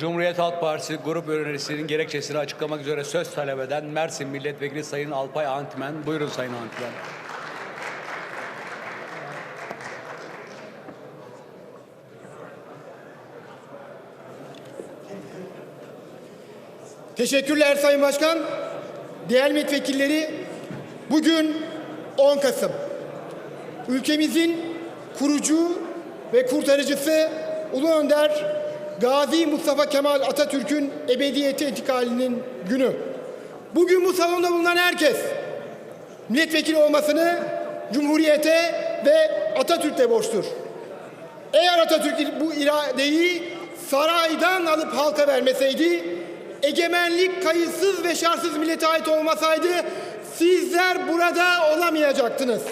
Cumhuriyet Halk Partisi grup önerisinin gerekçesini açıklamak üzere söz talep eden Mersin Milletvekili Sayın Alpay Antimen. Buyurun Sayın Antimen. Teşekkürler Sayın Başkan. Değerli milletvekilleri, bugün 10 Kasım. Ülkemizin kurucu ve kurtarıcısı Ulu Önder Gazi Mustafa Kemal Atatürk'ün ebediyete intikalinin günü. Bugün bu salonda bulunan herkes milletvekili olmasını Cumhuriyete ve Atatürk'le borçtur. Eğer Atatürk bu iradeyi saraydan alıp halka vermeseydi, egemenlik kayıtsız ve şartsız millete ait olmasaydı sizler burada olamayacaktınız.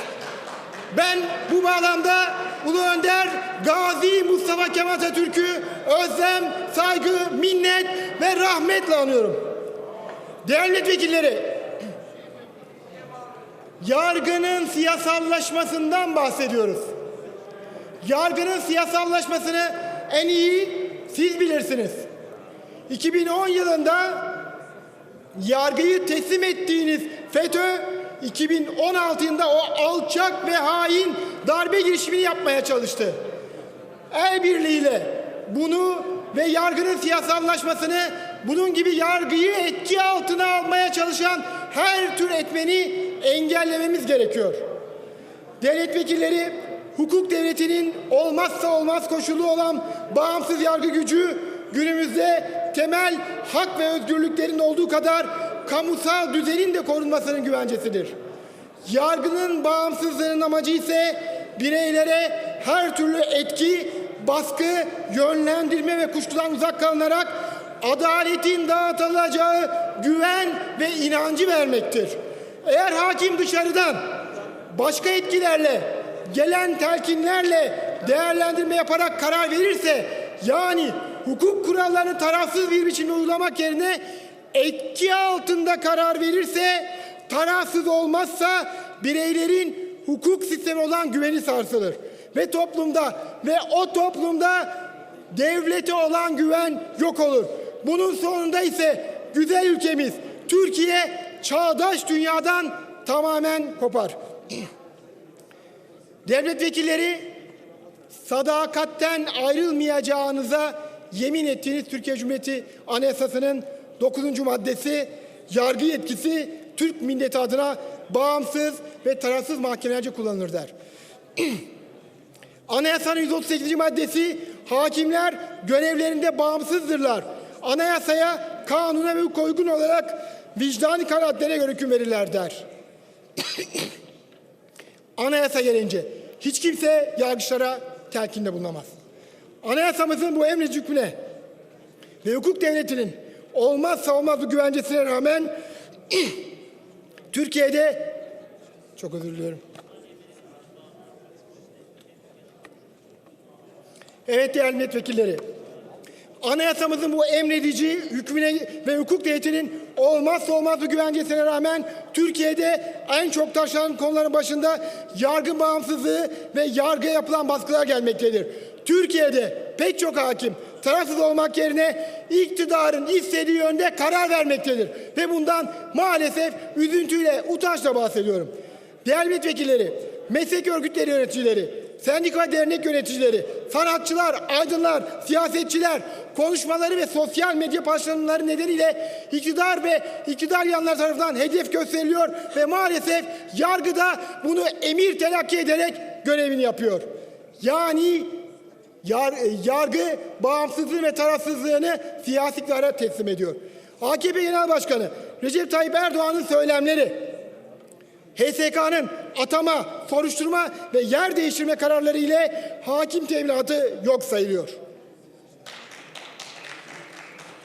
Ben bu bağlamda Ulu Önder Gazi Mustafa Kemal Atatürk'ü özlem, saygı, minnet ve rahmetle anıyorum. Değerli milletvekilleri, yargının siyasallaşmasından bahsediyoruz. Yargının siyasallaşmasını en iyi siz bilirsiniz. 2010 yılında yargıyı teslim ettiğiniz FETÖ 2016 yılında o alçak ve hain darbe girişimini yapmaya çalıştı. El birliğiyle bunu ve yargının siyasallaşmasını bunun gibi yargıyı etki altına almaya çalışan her tür etmeni engellememiz gerekiyor. Devlet vekilleri hukuk devletinin olmazsa olmaz koşulu olan bağımsız yargı gücü günümüzde temel hak ve özgürlüklerin olduğu kadar kamusal düzenin de korunmasının güvencesidir. Yargının bağımsızlığının amacı ise bireylere her türlü etki, baskı, yönlendirme ve kuşkudan uzak kalınarak adaletin dağıtılacağı güven ve inancı vermektir. Eğer hakim dışarıdan başka etkilerle, gelen telkinlerle değerlendirme yaparak karar verirse, yani hukuk kurallarını tarafsız bir biçimde uygulamak yerine etki altında karar verirse, tarafsız olmazsa bireylerin hukuk sistemi olan güveni sarsılır. Ve toplumda ve o toplumda devlete olan güven yok olur. Bunun sonunda ise güzel ülkemiz Türkiye çağdaş dünyadan tamamen kopar. Devlet vekilleri sadakatten ayrılmayacağınıza yemin ettiğiniz Türkiye Cumhuriyeti Anayasası'nın 9. maddesi yargı yetkisi Türk milleti adına bağımsız ve tarafsız mahkemelerce kullanılır der. Anayasanın 138. maddesi hakimler görevlerinde bağımsızdırlar. Anayasaya, kanuna ve hukuka uygun olarak vicdani kanaatlere göre hüküm verirler der. Anayasa gelince hiç kimse yargıçlara telkinde bulunamaz. Anayasamızın bu emrici hükmüne ve hukuk devletinin olmazsa olmaz bu güvencesine rağmen Türkiye'de çok özür diliyorum. Evet değerli milletvekilleri. Anayasamızın bu emredici hükmüne ve hukuk devletinin olmazsa olmaz bu güvencesine rağmen Türkiye'de en çok taşınan konuların başında yargı bağımsızlığı ve yargıya yapılan baskılar gelmektedir. Türkiye'de pek çok hakim tarafsız olmak yerine iktidarın istediği yönde karar vermektedir. Ve bundan maalesef üzüntüyle, utançla bahsediyorum. Değerli milletvekilleri, meslek örgütleri yöneticileri, sendika dernek yöneticileri, sanatçılar, aydınlar, siyasetçiler konuşmaları ve sosyal medya paylaşımları nedeniyle iktidar ve iktidar yanlar tarafından hedef gösteriliyor ve maalesef yargıda bunu emir telakki ederek görevini yapıyor. Yani yar, yargı bağımsızlığı ve tarafsızlığını siyasi iktidara teslim ediyor. AKP Genel Başkanı Recep Tayyip Erdoğan'ın söylemleri HSK'nın atama, soruşturma ve yer değiştirme kararları ile hakim teminatı yok sayılıyor.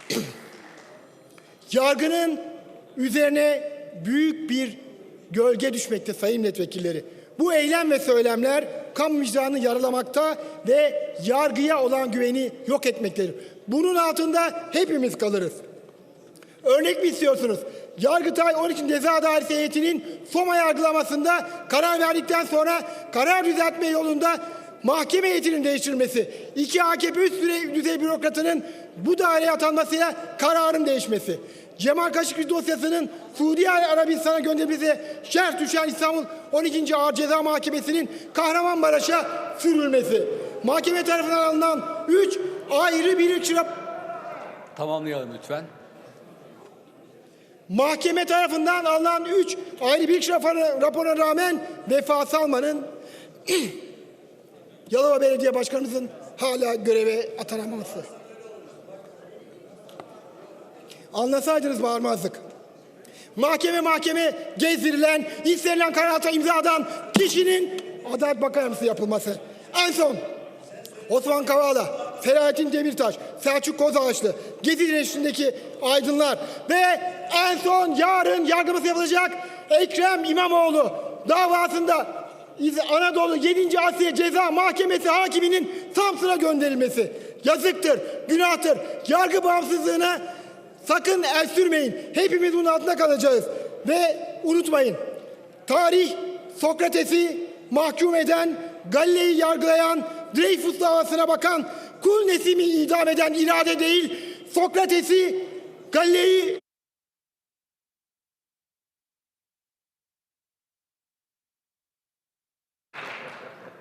Yargının üzerine büyük bir gölge düşmekte sayın milletvekilleri. Bu eylem ve söylemler kamu vicdanını yaralamakta ve yargıya olan güveni yok etmektedir. Bunun altında hepimiz kalırız. Örnek mi istiyorsunuz? Yargıtay 12. Ceza Dairesi heyetinin Soma yargılamasında karar verdikten sonra karar düzeltme yolunda mahkeme heyetinin değiştirilmesi, iki AKP üst düzey- bürokratının bu daireye atanmasıyla kararın değişmesi, Cemal Kaşıkçı dosyasının Suudi Arabistan'a gönderilmesi şerh düşen İstanbul 12. Ağır Ceza Mahkemesi'nin Kahramanmaraş'a sürülmesi, mahkeme tarafından alınan 3 ayrı bilirkişi Tamamlayalım lütfen. Mahkeme tarafından alınan 3 ayrı bilirkişi raporuna rağmen Vefa Salman'ın Yalova Belediye Başkanımızın hala göreve atanamaması. Anlasaydınız bağırmazdık. Mahkeme mahkeme gezdirilen, istenilen kararata imza atan kişinin Adalet Bakanlığı yapılması. En son Osman Kavala, Selahattin Demirtaş, Selçuk Kozağaçlı, Gezi direnişindeki aydınlar ve en son yarın yargılaması yapılacak Ekrem İmamoğlu davasında Anadolu 7. Asya Ceza Mahkemesi hakiminin Samsun'a gönderilmesi. Yazıktır, günahtır. Yargı bağımsızlığına sakın el sürmeyin. Hepimiz bunun altında kalacağız. Ve unutmayın, tarih Sokrates'i mahkum eden, Galile'yi yargılayan, Dreyfus davasına bakan, Kul Nesim'i idam eden irade değil, Sokrates'i, Galile'yi